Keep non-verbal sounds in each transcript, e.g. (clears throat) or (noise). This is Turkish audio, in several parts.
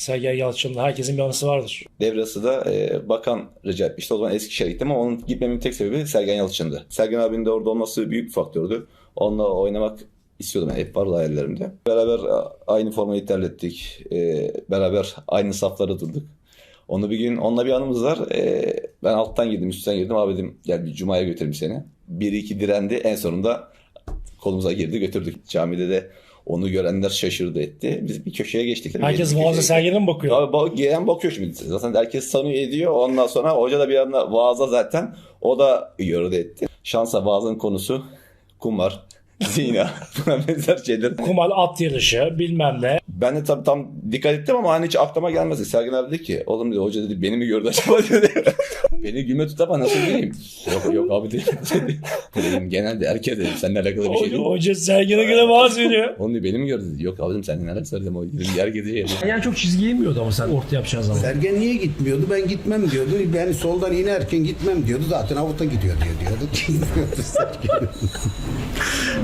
Sergen Yalçın'da herkesin bir anısı vardır. Devrası da e, bakan rica etmişti. O zaman Eskişehir'e gittim ama onun gitmemin tek sebebi Sergen Yalçın'dı. Sergen abinin de orada olması büyük bir faktördü. Onunla oynamak istiyordum. Yani hep vardı hayallerimde. Beraber aynı formayı terlettik. E, beraber aynı saflarda durduk. Onu bir gün onunla bir anımız var. E, ben alttan girdim, üstten girdim. Abi dedim gel bir cumaya götüreyim seni. Bir iki direndi. En sonunda kolumuza girdi götürdük. Camide de onu görenler şaşırdı etti. Biz bir köşeye geçtik. Herkes Sergen'e mi bakıyor? Abi bak, gelen bakıyor şimdi. Zaten herkes sanıyor ediyor. Ondan sonra hoca da bir anda vaaza zaten. O da gördü etti. Şansa vaazın konusu kumar, (laughs) zina, (laughs) buna benzer şeyler. Kumal at yarışı bilmem ne. Ben de tabii tam dikkat ettim ama hani hiç aklıma gelmezdi. Sergen abi dedi ki oğlum dedi hoca dedi beni mi gördü acaba (laughs) dedi. Beni gülme tut ama nasıl bileyim. Yok yok abi dedim. (laughs) dedim genelde erkek dedim seninle alakalı bir şey Hoca, değil. hoca Sergen'e göre vaaz veriyor. Onu dedi, beni mi gördü dedi. Yok abi dedim seninle alakası var dedim. O dedim yer gideceği Yani çok çizgi yemiyordu ama sen orta yapacağın zaman. Sergen niye gitmiyordu? Ben gitmem diyordu. Ben soldan inerken gitmem diyordu. Zaten avuta gidiyor diyor diyordu. (laughs) Gitmiyordu Sergen.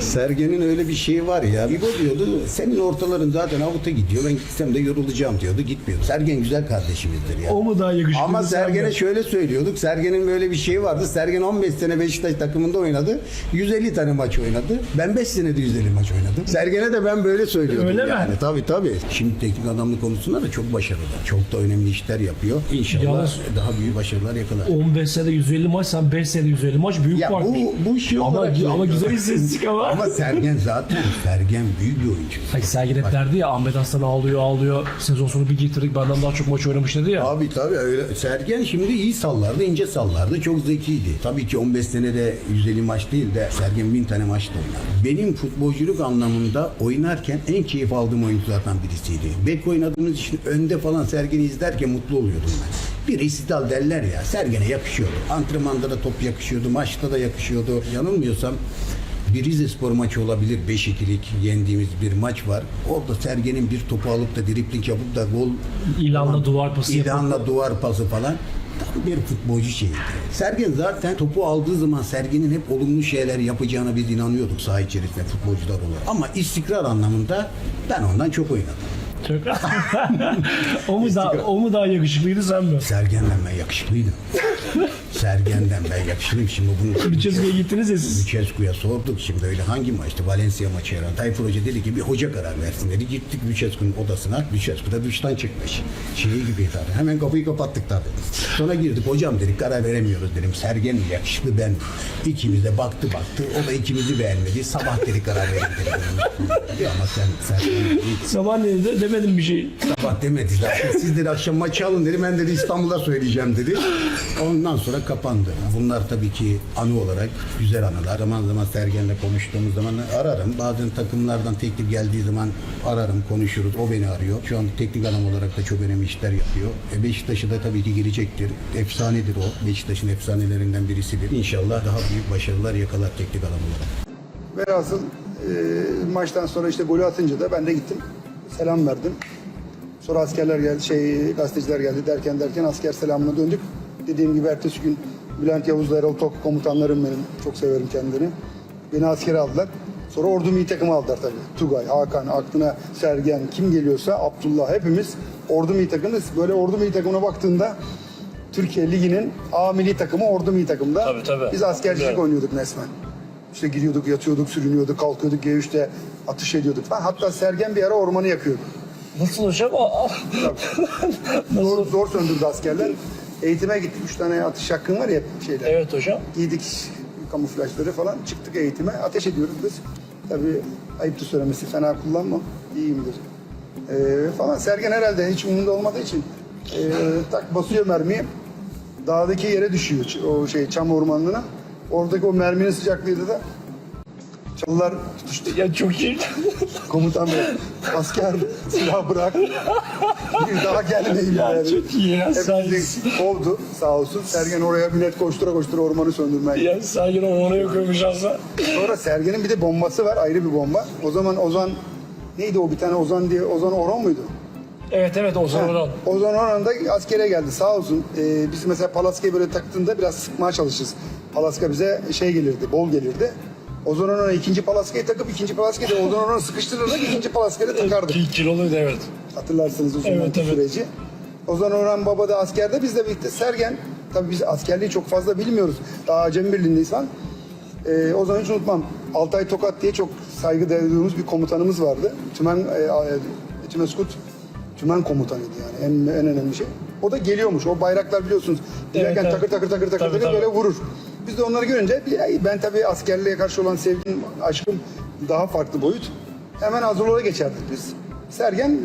Sergen'in öyle bir şeyi var ya. İbo diyordu senin ortaların zaten avuta gidiyor. Ben gitsem de yorulacağım diyordu. Gitmiyordu. Sergen güzel kardeşimizdir ya. O mu daha yakışıklı? Ama Sergen'e mi? şöyle söylüyorduk. Sergen'in böyle bir şeyi vardı. Sergen 15 sene Beşiktaş takımında oynadı. 150 tane maç oynadı. Ben 5 senede 150 maç oynadım. Sergen'e de ben böyle söylüyordum. Öyle mi? yani. Tabii tabii. Şimdi teknik adamlık konusunda da çok başarılı. Çok da önemli işler yapıyor. İnşallah Yalnız- daha büyük başarılar yakalar. 15 senede 150 maç, sen 5 senede 150 maç büyük Ya fark. bu, bu şey ama, olarak... ama güzel istatistik ama. Ama Sergen zaten Sergen büyük bir oyuncu. Hayır Sergen hep derdi ya Ahmet Aslan ağlıyor ağlıyor. Sezon sonu bir getirdik benden daha çok maç oynamış dedi ya. Abi tabii öyle. Sergen şimdi iyi sallardı, ince sallardı. Çok zekiydi. Tabii ki 15 senede 150 maç değil de Sergen 1000 tane maç da oynadı. Benim futbolculuk anlamında oynarken en keyif aldığım oyunculardan birisiydi. Bek oynadığımız için önde falan Sergen'i izlerken mutlu oluyordum ben. Bir istal derler ya. Sergen'e yakışıyordu. Antrenmanda da top yakışıyordu. Maçta da yakışıyordu. Yanılmıyorsam bir Rize Spor maçı olabilir. 5-2'lik yendiğimiz bir maç var. Orada Sergen'in bir topu alıp da dripling yapıp da gol İlanla duvar pası yapıp. İlhan'la duvar pası falan. Tam bir futbolcu şeyiydi. Sergen zaten topu aldığı zaman Sergen'in hep olumlu şeyler yapacağına biz inanıyorduk saha içerisinde futbolcular olarak. Ama istikrar anlamında ben ondan çok oynadım. Çok... (laughs) o mu daha o mu daha yakışıklıydı sen mi? Sergen'den ben yakışıklıydım. Sergen'den ben yakışıklıyım. Şimdi bunu Lucescu'ya gittiniz ya siz. Lucescu'ya sorduk şimdi öyle hangi maçtı? Valencia maçı herhalde. Tayfur Hoca dedi ki bir hoca karar versin dedi. Gittik Lucescu'nun odasına. Lucescu da duştan çıkmış. Şeyi gibi tabii. Hemen kapıyı kapattık tabii. Sonra girdik. Hocam dedik karar veremiyoruz dedim. Sergen mi yakışıklı ben mi? İkimiz de baktı baktı. O da ikimizi beğenmedi. Sabah dedik karar verin dedi. Ama sen iyi. Sabah ne dedi? Demedim bir şey. Sabah demedi zaten. Siz dedi akşam maçı alın dedi. Ben dedi İstanbul'da söyleyeceğim dedi. Ondan sonra kapandı. Bunlar tabii ki anı olarak güzel anılar. Zaman zaman Sergen'le konuştuğumuz zaman ararım. Bazen takımlardan teklif geldiği zaman ararım, konuşuruz. O beni arıyor. Şu an teknik adam olarak da çok önemli işler yapıyor. E Beşiktaş'a da tabii ki girecektir. Efsanedir o. Beşiktaş'ın efsanelerinden birisidir. İnşallah daha büyük başarılar yakalar teknik adam olarak. Velhasıl e, maçtan sonra işte golü atınca da ben de gittim. Selam verdim. Sonra askerler geldi, şey gazeteciler geldi derken derken asker selamına döndük. Dediğim gibi ertesi gün Bülent Yavuz'la Erol Tok komutanlarım benim. Çok severim kendilerini. Beni askere aldılar. Sonra ordu milli takımı aldılar tabii. Tugay, Hakan, aklına Sergen, kim geliyorsa Abdullah hepimiz ordu milli takımız. Böyle ordu milli takımına baktığında Türkiye Ligi'nin A milli takımı ordu milli takımda. Tabii, tabii. Biz askercilik oynuyorduk resmen. İşte gidiyorduk, yatıyorduk, sürünüyorduk, kalkıyorduk G3'te atış ediyorduk. Ben hatta Sergen bir ara ormanı yakıyordu. Nasıl hocam? Aa, (laughs) Zor, zor söndürdü askerler. Eğitime gittik. Üç tane atış hakkın var ya şeyler. evet hocam. Giydik kamuflajları falan. Çıktık eğitime. Ateş ediyoruz biz. Tabii ayıptır söylemesi. Fena kullanma. İyiyimdir. Ee, falan. Sergen herhalde hiç umurunda olmadığı için ee, tak basıyor mermiyi. Dağdaki yere düşüyor. O şey çam ormanlığına. Oradaki o merminin sıcaklığıyla da çalılar tutuştu. Ya çok iyi. Komutan bey, asker silah bırak. Bir daha gelmeyin yani. çok iyi ya, Hepimizi kovdu sağ olsun. Sergen oraya millet koştura koştura ormanı söndürmeye. Ya Sergen onu yakıyormuş aslında. Sonra Sergen'in bir de bombası var, ayrı bir bomba. O zaman Ozan, neydi o bir tane Ozan diye, Ozan Orhan muydu? Evet evet o zaman. Ha, Ozan Orhan da askere geldi sağ olsun. Ee, biz mesela Palaska'yı böyle taktığında biraz sıkmaya çalışırız. Palaska bize şey gelirdi, bol gelirdi. Ozan Orhan'a ikinci palaskayı takıp ikinci palaskayı da Ozan Orhan'ı sıkıştırarak (laughs) ikinci palaskayı takardı. Ki- Kiloluydu evet. Hatırlarsınız o Evet, evet. süreci. Ozan Orhan Baba da askerde bizle birlikte. Sergen, tabii biz askerliği çok fazla bilmiyoruz. Daha acemi birliğindeyiz falan. Ee, o zaman hiç unutmam. Altay Tokat diye çok saygı duyduğumuz bir komutanımız vardı. Tümen, e, e, Tümeskut Tümen komutanıydı yani en, en önemli şey. O da geliyormuş. O bayraklar biliyorsunuz. Giderken evet. takır takır takır takır Tabii, takır tabii. böyle vurur. Biz de onları görünce ben tabii askerliğe karşı olan sevgim, aşkım daha farklı boyut. Hemen hazırlığa geçerdik biz. Sergen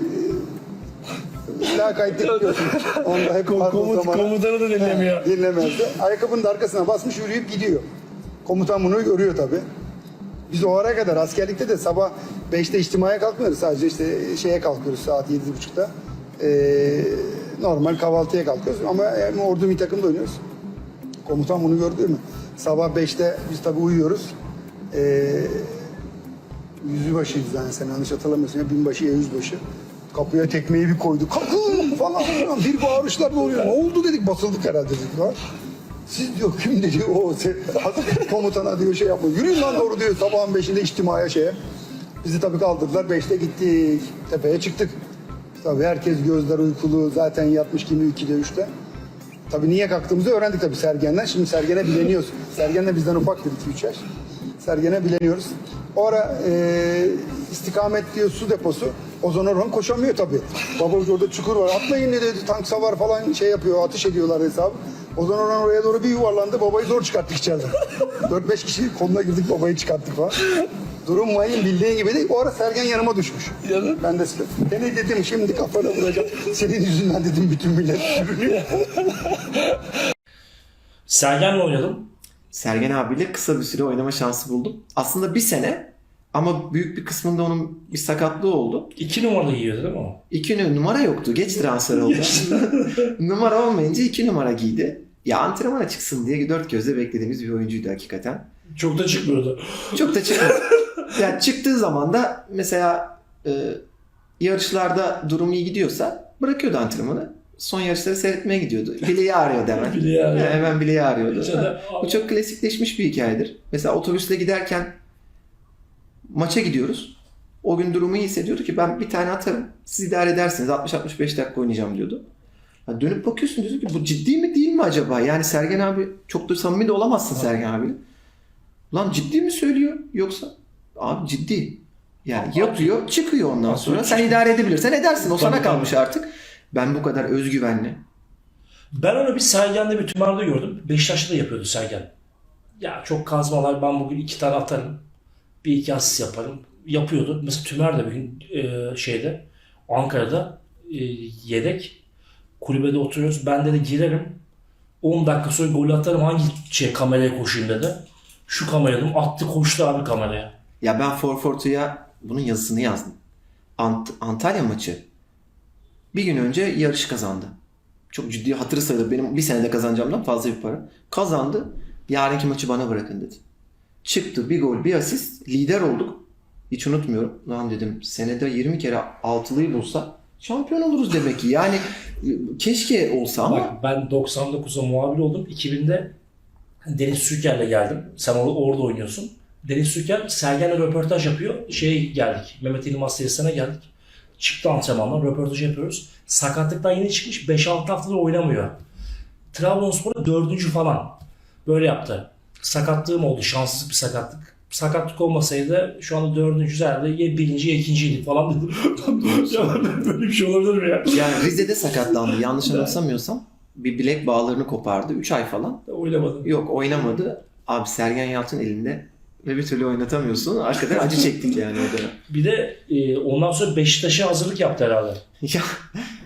e, lakaytlık (laughs) biliyorsun. Onda hep Komut, komutanı da dinlemiyor. Dinlemezdi. Ayakkabının da arkasına basmış yürüyüp gidiyor. Komutan bunu görüyor tabii. Biz o ara kadar askerlikte de sabah 5'te içtimaya kalkmıyoruz. Sadece işte şeye kalkıyoruz saat 7.30'da. Ee, normal kahvaltıya kalkıyoruz ama hem ordu bir takımda oynuyoruz. Komutan bunu gördü mü? Sabah 5'te biz tabii uyuyoruz. Ee, yüzbaşıyız yani sen yanlış hatırlamıyorsun ya binbaşı ya yüzbaşı. Kapıya tekmeyi bir koydu. Kalkın falan filan. Bir bağırışlar da oluyor. Ne oldu dedik basıldık herhalde dedik. Ha? Siz diyor kim dedi o komutana diyor şey yapma. Yürüyün lan doğru diyor sabahın beşinde içtimaya şeye. Bizi tabii kaldırdılar. Beşte gittik. Tepeye çıktık. Tabii herkes gözler uykulu. Zaten yatmış kimi 2'de 3'te. Tabii niye kalktığımızı öğrendik tabii Sergen'den. Şimdi Sergen'e bileniyoruz. Sergen de bizden ufaktır 2-3 yaş. Sergen'e bileniyoruz. O ara e, istikamet diyor su deposu. Ozan Orhan koşamıyor tabii. Baba orada çukur var. Atlayın dedi tank savar falan şey yapıyor. Atış ediyorlar hesabı. Ozan Orhan oraya doğru bir yuvarlandı. Babayı zor çıkarttık içeriden. 4-5 kişi koluna girdik babayı çıkarttık falan. Durum mayın bildiğin gibi değil. O ara Sergen yanıma düşmüş. Ben de size. Seni dedim şimdi kafana vuracağım. Senin yüzünden dedim bütün millet sürünüyor. (laughs) Sergen'le oynadım. Sergen abiyle kısa bir süre oynama şansı buldum. Aslında bir sene ama büyük bir kısmında onun bir sakatlığı oldu. İki numarada giyiyordu değil mi o? İki numara yoktu. Geç transfer oldu. (laughs) numara olmayınca iki numara giydi. Ya antrenmana çıksın diye dört gözle beklediğimiz bir oyuncuydu hakikaten. Çok da çıkmıyordu. Çok da çıkmadı. (laughs) yani çıktığı zaman da mesela e, yarışlarda durum iyi gidiyorsa bırakıyordu antrenmanı. Son yarışları seyretmeye gidiyordu. Bileği ağrıyor hemen. (laughs) Bileği ağrıyor. Yani hemen bileği ağrıyordu. De- Bu çok klasikleşmiş bir hikayedir. Mesela otobüsle giderken maça gidiyoruz. O gün durumu iyi hissediyordu ki ben bir tane atarım. Siz idare edersiniz. 60-65 dakika oynayacağım diyordu. Ha dönüp bakıyorsun diyorsun ki bu ciddi mi değil mi acaba? Yani Sergen abi çok da samimi de olamazsın Sergen abiyle. Lan ciddi mi söylüyor yoksa? Abi ciddi. Yani yapıyor çıkıyor ondan sonra. Sen idare edebilirsen edersin. O sana Tabii, kalmış artık. Ben bu kadar özgüvenli. Ben onu bir Sergen'de bir tümarda gördüm. Beşiktaş'ta da yapıyordu Sergen. Ya çok kazmalar ben bugün iki tane atarım. Bir iki asist yaparım. Yapıyordu. Mesela Tümer de bir gün e, şeyde Ankara'da e, yedek kulübede oturuyoruz. Ben de girerim. 10 dakika sonra gol atarım. Hangi şey kameraya koşayım dedi. Şu kameraya. Attı koştu abi kameraya. Ya ben Forfortu'ya bunun yazısını yazdım. Ant- Antalya maçı bir gün önce yarış kazandı. Çok ciddi hatırı sayılır. Benim bir senede kazanacağımdan fazla bir para. Kazandı. Yarınki maçı bana bırakın dedi. Çıktı bir gol bir asist. Lider olduk. Hiç unutmuyorum. Lan dedim senede 20 kere altılıyı bulsa şampiyon oluruz demek ki. Yani keşke olsa ama Bak ben 99'da muhabir oldum. 2000'de Deniz Sürker'le geldim. Sen orada, orada oynuyorsun. Deniz Sürker Sergen'le röportaj yapıyor. Şey geldik. Mehmet İlmaz tesisine geldik. Çıktı antrenmandan röportaj yapıyoruz. Sakatlıktan yeni çıkmış 5-6 haftadır oynamıyor. Trabzonspor'da dördüncü falan. Böyle yaptı. Sakatlığım oldu. Şanssız bir sakatlık. Sakatlık olmasaydı şu anda dördüncü herhalde ya birinci ya ikinciydik falan dedim. (laughs) ya böyle bir şey olabilir mi ya? yani Rize'de sakatlandı. Yanlış anımsamıyorsam bir bilek bağlarını kopardı. 3 ay falan. Oynamadım. Yok oynamadı. Abi Sergen Yalçın elinde ve bir türlü oynatamıyorsun. Arkadan acı (laughs) çektik yani o dönem. Bir de e, ondan sonra Beşiktaş'a hazırlık yaptı herhalde. (laughs) Ya,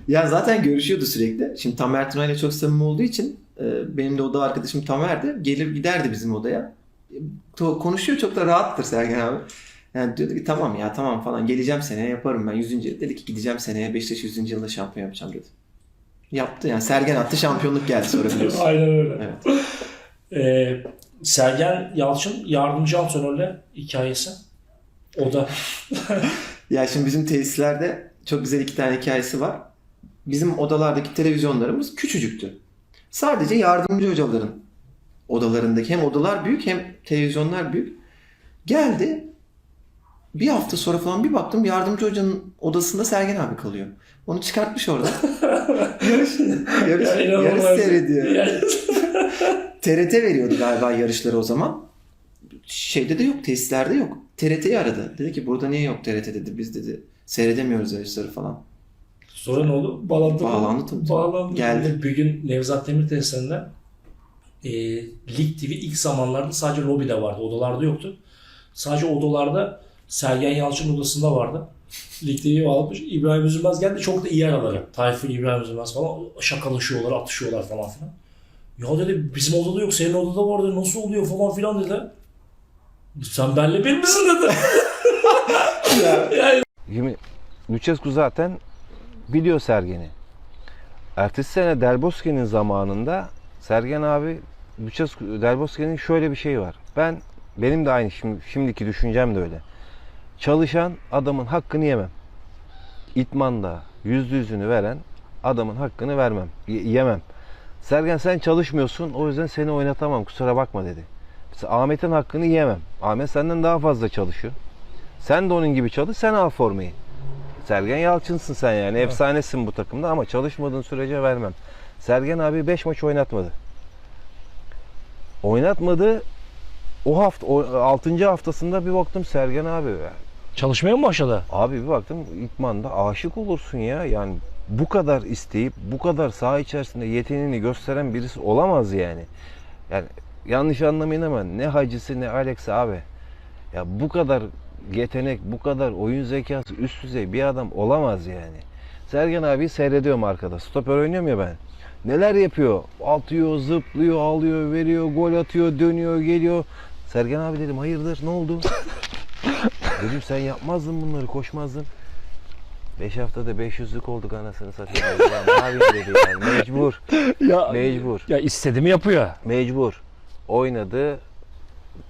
ya zaten görüşüyordu sürekli. Şimdi Tamer Tuna ile çok samimi olduğu için e, benim de oda arkadaşım Tamer'di. Gelir giderdi bizim odaya. E, konuşuyor çok da rahattır Sergen abi. Yani diyordu ki tamam ya tamam falan geleceğim seneye yaparım ben 100. yıl. Dedi ki gideceğim seneye Beşiktaş 100. yılında şampiyon yapacağım dedi. Yaptı yani Sergen attı şampiyonluk geldi sonra (laughs) biliyorsun. Aynen öyle. Evet. E, Sergen Yalçın yardımcı antrenörle hikayesi. O da (laughs) Ya şimdi bizim tesislerde çok güzel iki tane hikayesi var. Bizim odalardaki televizyonlarımız küçücüktü. Sadece yardımcı hocaların odalarındaki hem odalar büyük hem televizyonlar büyük. Geldi. Bir hafta sonra falan bir baktım yardımcı hocanın odasında Sergen abi kalıyor. Onu çıkartmış orada. (laughs) yarış, yarış, Ya yarış seyrediyor. (laughs) TRT veriyordu galiba yarışları o zaman. Şeyde de yok, tesislerde yok. TRT'yi aradı. Dedi ki burada niye yok TRT dedi. Biz dedi seyredemiyoruz yarışları falan. Sonra ne oldu? Bağlandı? Bağlandı tabii. Bağlandı. Geldi. Bir gün Nevzat Demir tesislerinde e, Lig TV ilk zamanlarda sadece lobide vardı. Odalarda yoktu. Sadece odalarda Sergen Yalçın odasında vardı. Lig TV'yi bağlamış. İbrahim Üzülmez geldi. Çok da iyi araları. Tayfun İbrahim Üzülmez falan. Şakalaşıyorlar, atışıyorlar falan filan. Ya dedi bizim odada yok. Senin odada var dedi. Nasıl oluyor falan filan dedi. Sen benle bir misin dedi. (laughs) yani Şimdi Lucescu zaten biliyor Sergen'i. Ertesi sene Delboski'nin zamanında Sergen abi Lucescu, Delboski'nin şöyle bir şeyi var. Ben benim de aynı şimdi, şimdiki düşüncem de öyle. Çalışan adamın hakkını yemem. İtmanda yüzde yüzünü veren adamın hakkını vermem. y- yemem. Sergen sen çalışmıyorsun o yüzden seni oynatamam kusura bakma dedi. Mesela Ahmet'in hakkını yemem. Ahmet senden daha fazla çalışıyor. Sen de onun gibi çalış, sen al formayı. Sergen Yalçın'sın sen yani. Efsanesin bu takımda ama çalışmadığın sürece vermem. Sergen abi 5 maç oynatmadı. Oynatmadı. O hafta, 6. haftasında bir baktım Sergen abi. çalışmaya mı başladı? Abi bir baktım İtman'da aşık olursun ya. Yani bu kadar isteyip bu kadar saha içerisinde yeteneğini gösteren birisi olamaz yani. Yani yanlış anlamayın ama ne Hacısı ne Alex abi. Ya bu kadar yetenek, bu kadar oyun zekası üst düzey bir adam olamaz yani. Sergen abi seyrediyorum arkada. Stoper oynuyorum ya ben. Neler yapıyor? Atıyor, zıplıyor, alıyor, veriyor, gol atıyor, dönüyor, geliyor. Sergen abi dedim hayırdır ne oldu? (laughs) dedim sen yapmazdın bunları, koşmazdın. 5 haftada 500'lük olduk anasını satayım. Ya ne yapayım dedi yani mecbur. Ya, Mecbur. ya istediğimi yapıyor. Mecbur. Oynadı.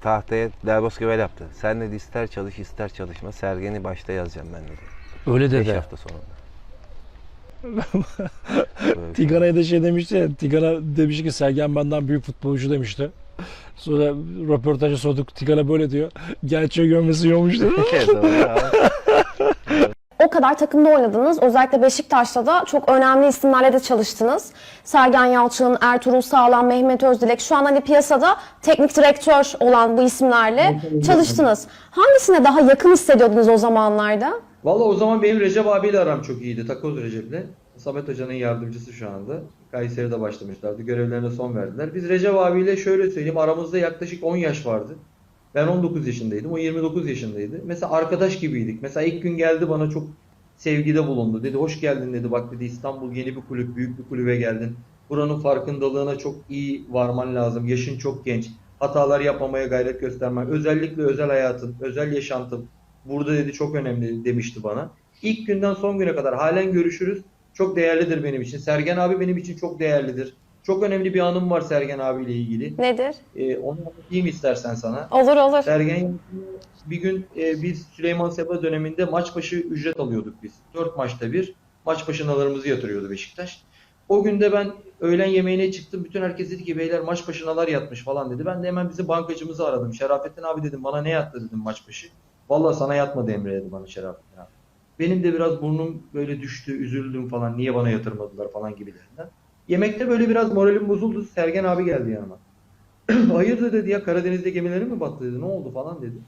Tahtaya Delbosquevel yaptı. Sen dedi ister çalış ister çalışma. Sergen'i başta yazacağım ben dedi. Öyle 5 dedi. hafta sonra. Böyle bir şey. Tigana'ya da şey demişti Tigana demiş ki Sergen benden büyük futbolcu demişti. Sonra röportajı sorduk. Tigana böyle diyor. Gerçeği görmesi yokmuş dedi. (laughs) O kadar takımda oynadınız. Özellikle Beşiktaş'ta da çok önemli isimlerle de çalıştınız. Sergen Yalçın, Ertuğrul Sağlam, Mehmet Özdilek. Şu an hani piyasada teknik direktör olan bu isimlerle çalıştınız. Hangisine daha yakın hissediyordunuz o zamanlarda? Valla o zaman benim Recep abiyle aram çok iyiydi. Takoz Recep'le. Samet Hoca'nın yardımcısı şu anda. Kayseri'de başlamışlardı. Görevlerine son verdiler. Biz Recep abiyle şöyle söyleyeyim. Aramızda yaklaşık 10 yaş vardı. Ben 19 yaşındaydım. O 29 yaşındaydı. Mesela arkadaş gibiydik. Mesela ilk gün geldi bana çok sevgide bulundu. Dedi hoş geldin dedi. Bak dedi İstanbul yeni bir kulüp. Büyük bir kulübe geldin. Buranın farkındalığına çok iyi varman lazım. Yaşın çok genç. Hatalar yapmamaya gayret göstermen. Özellikle özel hayatın, özel yaşantın burada dedi çok önemli demişti bana. İlk günden son güne kadar halen görüşürüz. Çok değerlidir benim için. Sergen abi benim için çok değerlidir. Çok önemli bir anım var Sergen abiyle ilgili. Nedir? Ee, onu anlatayım istersen sana. Olur olur. Sergen bir gün e, biz Süleyman Seba döneminde maç başı ücret alıyorduk biz. Dört maçta bir maç başınalarımızı yatırıyordu Beşiktaş. O günde ben öğlen yemeğine çıktım. Bütün herkes dedi ki beyler maç başınalar yatmış falan dedi. Ben de hemen bizim bankacımızı aradım. Şerafettin abi dedim bana ne yattı dedim maç başı. Valla sana yatmadı Emre dedi bana Şerafettin abi. Benim de biraz burnum böyle düştü, üzüldüm falan. Niye bana yatırmadılar falan gibilerinden. Yemekte böyle biraz moralim bozuldu. Sergen abi geldi yanıma. (clears throat) Hayırdır dedi ya Karadeniz'de gemileri mi battı dedi. Ne oldu falan dedi.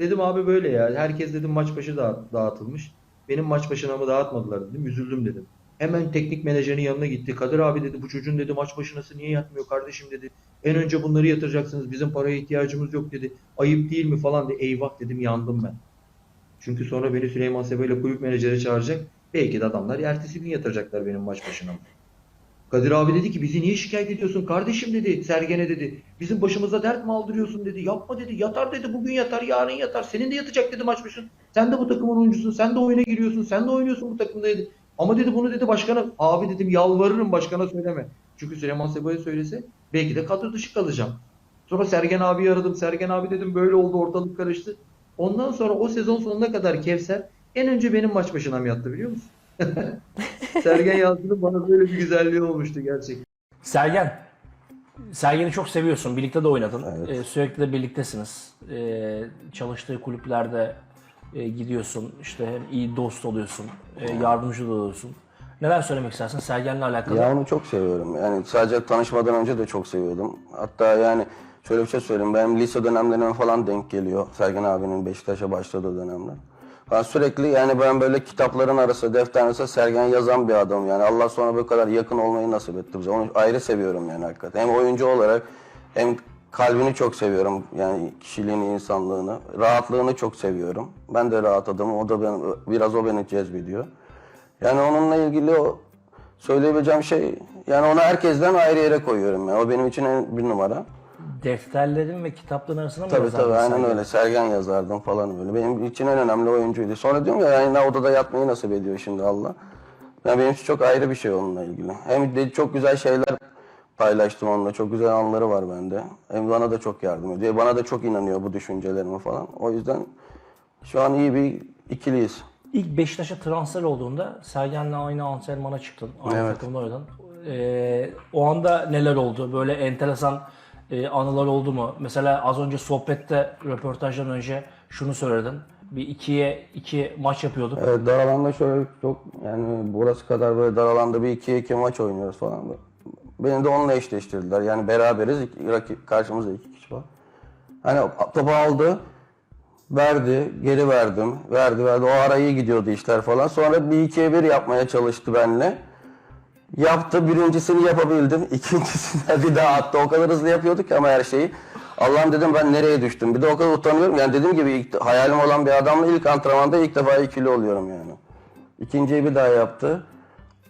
Dedim abi böyle ya. Herkes dedim maç başı dağıt- dağıtılmış. Benim maç başına mı dağıtmadılar dedim. Üzüldüm dedim. Hemen teknik menajerin yanına gitti. Kadir abi dedi bu çocuğun dedi maç başınası niye yatmıyor kardeşim dedi. En önce bunları yatıracaksınız. Bizim paraya ihtiyacımız yok dedi. Ayıp değil mi falan dedi. Eyvah dedim yandım ben. Çünkü sonra beni Süleyman Seba ile kulüp menajeri çağıracak. Belki de adamlar ertesi gün yatıracaklar benim maç başına. Kadir abi dedi ki bizi niye şikayet ediyorsun kardeşim dedi Sergen'e dedi. Bizim başımıza dert mi aldırıyorsun dedi. Yapma dedi yatar dedi bugün yatar yarın yatar. Senin de yatacak dedi maç başın. Sen de bu takımın oyuncusun sen de oyuna giriyorsun sen de oynuyorsun bu takımda dedi. Ama dedi bunu dedi başkana abi dedim yalvarırım başkana söyleme. Çünkü Süleyman Seba'ya söylese belki de kadro dışı kalacağım. Sonra Sergen abi aradım. Sergen abi dedim böyle oldu ortalık karıştı. Ondan sonra o sezon sonuna kadar Kevser en önce benim maç başına mı yattı biliyor musun? (laughs) Sergen Yalçın'ın bana böyle bir güzelliği olmuştu gerçekten. Sergen, Sergen'i çok seviyorsun. Birlikte de oynadın. Ee, sürekli de birliktesiniz. Ee, çalıştığı kulüplerde e, gidiyorsun. İşte hem iyi dost oluyorsun. e, yardımcı da oluyorsun. Neler söylemek istersin Sergen'le alakalı? Ya onu çok seviyorum. Yani sadece tanışmadan önce de çok seviyordum. Hatta yani şöyle bir şey söyleyeyim. Benim lise dönemlerime falan denk geliyor. Sergen abinin Beşiktaş'a başladığı dönemler. Ben sürekli yani ben böyle kitapların arası, defterin arası Sergen yazan bir adam. Yani Allah sonra bu kadar yakın olmayı nasip etti bize. Onu ayrı seviyorum yani hakikaten. Hem oyuncu olarak hem kalbini çok seviyorum. Yani kişiliğini, insanlığını. Rahatlığını çok seviyorum. Ben de rahat adamım. O da ben, biraz o beni cezbediyor. Yani onunla ilgili o söyleyebileceğim şey yani onu herkesten ayrı yere koyuyorum. Yani. O benim için en bir numara. Defterlerin ve kitapların arasında mı Tabii yazardın tabii aynen öyle. Sergen yazardım falan böyle. Benim için en önemli oyuncuydu. Sonra diyorum ya yani odada yatmayı nasip ediyor şimdi Allah. Yani benim için çok ayrı bir şey onunla ilgili. Hem de çok güzel şeyler paylaştım onunla. Çok güzel anları var bende. Hem bana da çok yardım ediyor. Bana da çok inanıyor bu düşüncelerime falan. O yüzden şu an iyi bir ikiliyiz. İlk Beşiktaş'a transfer olduğunda Sergen'le aynı antrenmana çıktın. Aynı Evet. takımda oynadın. Ee, o anda neler oldu? Böyle enteresan e, anılar oldu mu? Mesela az önce sohbette röportajdan önce şunu söyledin. Bir ikiye iki maç yapıyorduk. Evet dar alanda şöyle çok yani burası kadar böyle dar alanda bir 2-2 maç oynuyoruz falan. Beni de onunla eşleştirdiler. Yani beraberiz. İki- Rakip, karşımızda iki kişi var. Hani topu aldı, verdi, geri verdim, verdi, verdi. O ara iyi gidiyordu işler falan. Sonra bir ikiye bir yapmaya çalıştı benimle. Yaptı. Birincisini yapabildim. (laughs) İkincisini bir daha attı. O kadar hızlı yapıyorduk ama her şeyi. Allah'ım dedim ben nereye düştüm. Bir de o kadar utanıyorum. Yani dediğim gibi ilk, hayalim olan bir adamla ilk antrenmanda ilk defa ikili oluyorum yani. İkinciyi bir daha yaptı.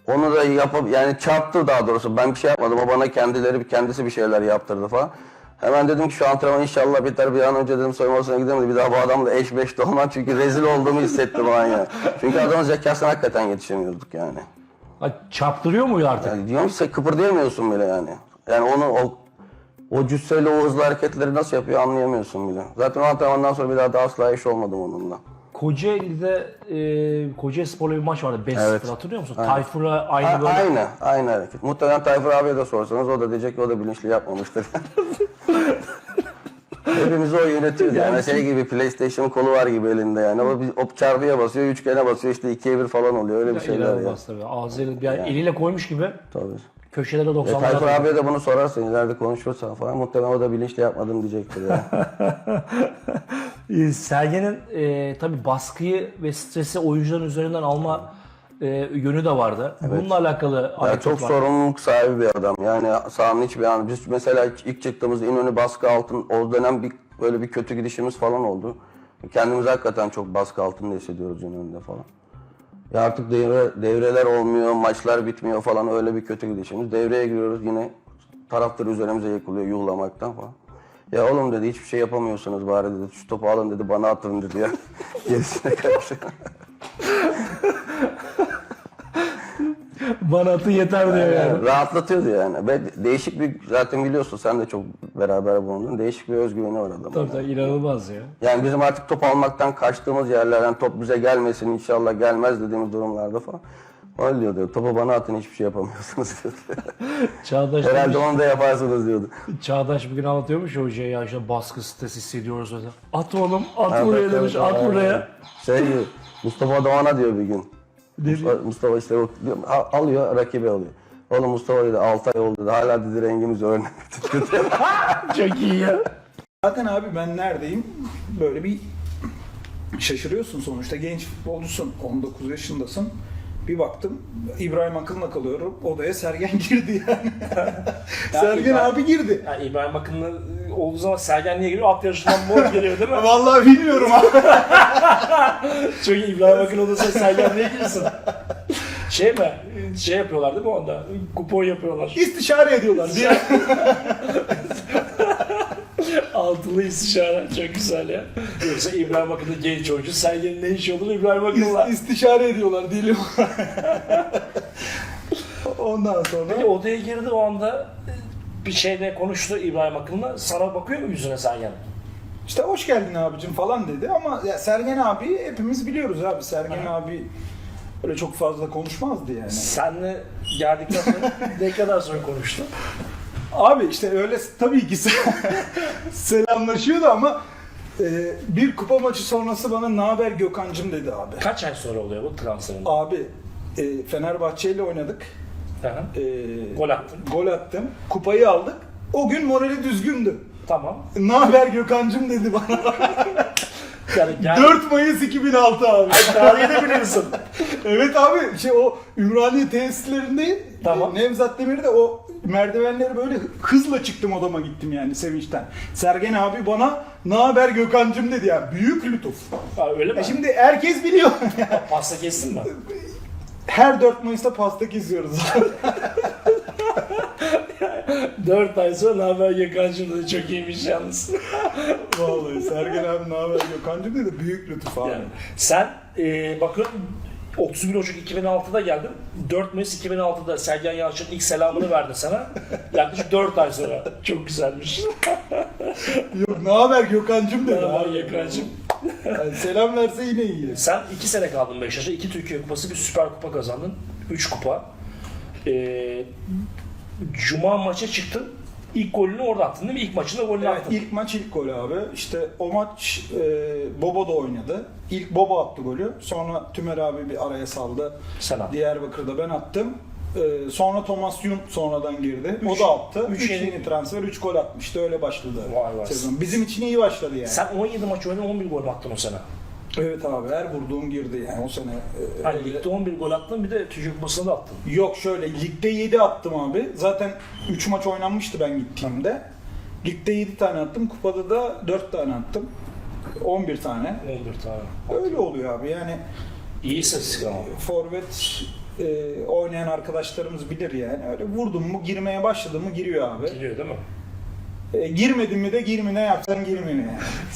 Onu da yapıp yani çarptı daha doğrusu. Ben bir şey yapmadım. O bana kendileri kendisi bir şeyler yaptırdı falan. Hemen dedim ki şu antrenman inşallah biter bir an önce dedim soyunma odasına gidelim de bir daha bu adamla eş beş olmam çünkü rezil olduğumu hissettim o an ya. Çünkü adamın zekasına hakikaten yetişemiyorduk yani. Ha, Çarptırıyor mu artık? Yani diyorum ki sen kıpırdayamıyorsun bile yani. Yani onu o o cüsseyle o hızlı hareketleri nasıl yapıyor anlayamıyorsun bile. Zaten o antrenmandan sonra bir daha da asla eş olmadım onunla. Kocaeli'de e, Kocaeli Spor'la bir maç vardı. 5-0 Evet. hatırlıyor musun? Aynen. Tayfur'a aynı A- böyle. Aynı, aynı hareket. Muhtemelen Tayfur abiye de sorsanız o da diyecek ki o da bilinçli yapmamıştır. (laughs) Hepimizi o yönetiyor yani şey gibi PlayStation kolu var gibi elinde yani. O, bir- o çarpıya basıyor, üçgene basıyor işte ikiye bir falan oluyor öyle bir şeyler ya. Tabii. Ağzıyla bir eliyle koymuş gibi Tabii. köşelere E, 90'lar Tayfur abiye de bunu sorarsan ileride konuşursan falan muhtemelen o da bilinçli yapmadım diyecektir yani. (laughs) Sergen'in e, tabii baskıyı ve stresi oyuncuların üzerinden alma e, yönü de vardı. Bununla alakalı Ya çok var. sorumluluk sahibi bir adam. Yani sahanın hiçbir an biz mesela ilk çıktığımızda İnönü baskı altın o dönem bir böyle bir kötü gidişimiz falan oldu. Kendimizi hakikaten çok baskı altında hissediyoruz İnönü'nde falan. Ya artık devre, devreler olmuyor, maçlar bitmiyor falan öyle bir kötü gidişimiz. Devreye giriyoruz yine taraftar üzerimize yıkılıyor yuhlamaktan falan. Ya oğlum dedi hiçbir şey yapamıyorsunuz bari dedi. Şu topu alın dedi bana atın dedi ya. (laughs) Gerisine karşı. (laughs) Bana atın yeter diyor yani. Rahatlatıyordu yani. Ve değişik bir zaten biliyorsun sen de çok beraber bulundun. Değişik bir özgüveni var adamın. Tabii tabii inanılmaz ya. Yani bizim artık top almaktan kaçtığımız yerlerden top bize gelmesin inşallah gelmez dediğimiz durumlarda falan. Öyle diyordu. Topu bana atın hiçbir şey yapamıyorsunuz (laughs) diyordu. Çağdaş, Herhalde demiş, onu da yaparsınız diyordu. Çağdaş bir gün anlatıyormuş ya hocaya ya işte baskı stres hissediyoruz. At oğlum at Ha, buraya demiş evet, at evet. buraya. Şey diyor, Mustafa Doğan'a diyor bir gün. Mustafa, Mustafa işte alıyor rakibi alıyor. Oğlum Mustafa dedi 6 ay oldu dedi. Hala dedi rengimiz örnek. (laughs) Çok iyi ya. Zaten abi ben neredeyim? Böyle bir şaşırıyorsun sonuçta. Genç futbolcusun. 19 yaşındasın. Bir baktım İbrahim Akın'la kalıyorum. Odaya Sergen (laughs) girdi (laughs) yani. Sergen İbrahim- abi girdi. Yani İbrahim Akın'la olduğu zaman Sergen niye geliyor? At yarışından mor (laughs) geliyor değil mi? Vallahi bilmiyorum abi. Çünkü İbrahim Akın olursa Sergen niye girsin? Şey mi? Şey yapıyorlar değil mi onda? Kupon yapıyorlar. İstişare ediyorlar. Altılı istişare. Çok güzel ya. Yoksa İbrahim Akın'ın genç oyuncu. Sergen'in ne işi olur İbrahim Akın'la? İstişare ediyorlar diyelim. (laughs) Ondan sonra Peki odaya girdi o anda bir şeyde konuştu İbrahim Akın'la. Sana bakıyor mu yüzüne Sergen? işte hoş geldin abicim falan dedi ama ya Sergen abi hepimiz biliyoruz abi. Sergen abi öyle çok fazla konuşmazdı yani. Senle geldikten sonra ne kadar sonra konuştu? Abi işte öyle tabii ki (laughs) selamlaşıyordu ama e, bir kupa maçı sonrası bana ne haber Gökhan'cım dedi abi. Kaç ay sonra oluyor bu transferin? Abi e, Fenerbahçe ile oynadık. Aha. E, Gol attın. Gol attım. Kupayı aldık. O gün morali düzgündü. Tamam. Ne haber Gökhan'cım dedi bana. (laughs) Yani gel. 4 Mayıs 2006 abi. Tarihi de biliyorsun. (laughs) evet abi şey o Ümraniye tesislerinde Tamam. Nevzat Demir'de o merdivenleri böyle hızla çıktım odama gittim yani sevinçten. Sergen abi bana ne haber Gökhan'cım dedi ya. Büyük lütuf. Ha, öyle mi? E şimdi herkes biliyor. (laughs) Pasta kestin mi? Her 4 Mayıs'ta pasta kesiyoruz. (laughs) 4 ay sonra ne haber Gökhan'cığım dedi çok iyiymiş yalnız. Vallahi Sergen abi ne haber Gökhan'cım dedi. Büyük lütuf abi. Yani sen e, bakıyorum 31 Ocak 2006'da geldin. 4 Mayıs 2006'da Sergen Yalçın'ın ilk selamını verdi sana. Yaklaşık 4 ay sonra. Çok güzelmiş. (laughs) Yok ne haber Gökhan'cım Ne dedi. haber abi. Gökhan'cığım? Yani selam verse yine iyi. Sen 2 sene kaldın Beşiktaş'ta. 2 Türkiye Kupası, bir Süper Kupa kazandın. 3 kupa. E, Cuma maça çıktın. İlk golünü orada attın değil mi? İlk maçında golünü Evet, attın. ilk maç ilk gol abi. İşte o maç e, Bobo da oynadı. İlk Bobo attı golü. Sonra Tümer abi bir araya saldı. Sen attın. Diyarbakır'da ben attım. E, sonra Thomas Yun sonradan girdi. Üç- o da attı. üç 3 yeni- yeni transfer, 3 gol atmıştı. Öyle başladı Vay vay. sezon. Bizim için iyi başladı yani. Sen 17 maç oynadın 11 gol attın o sene. Evet abi her vurduğum girdi yani o sene. E, Hani öyle- ligde 11 gol attın bir de Türkiye Kupası'nda da attın. Yok şöyle ligde 7 attım abi. Zaten 3 maç oynanmıştı ben gittiğimde. Ligde 7 tane attım. Kupada da 4 tane attım. 11 tane. 11 tane. Öyle oluyor abi yani İyi istatistik ama. forvet e, oynayan arkadaşlarımız bilir yani. Öyle vurdum mu girmeye başladı mı giriyor abi. Geliyor değil mi? E, girmedin mi de girme ne yapsan girmiyor yani. (laughs)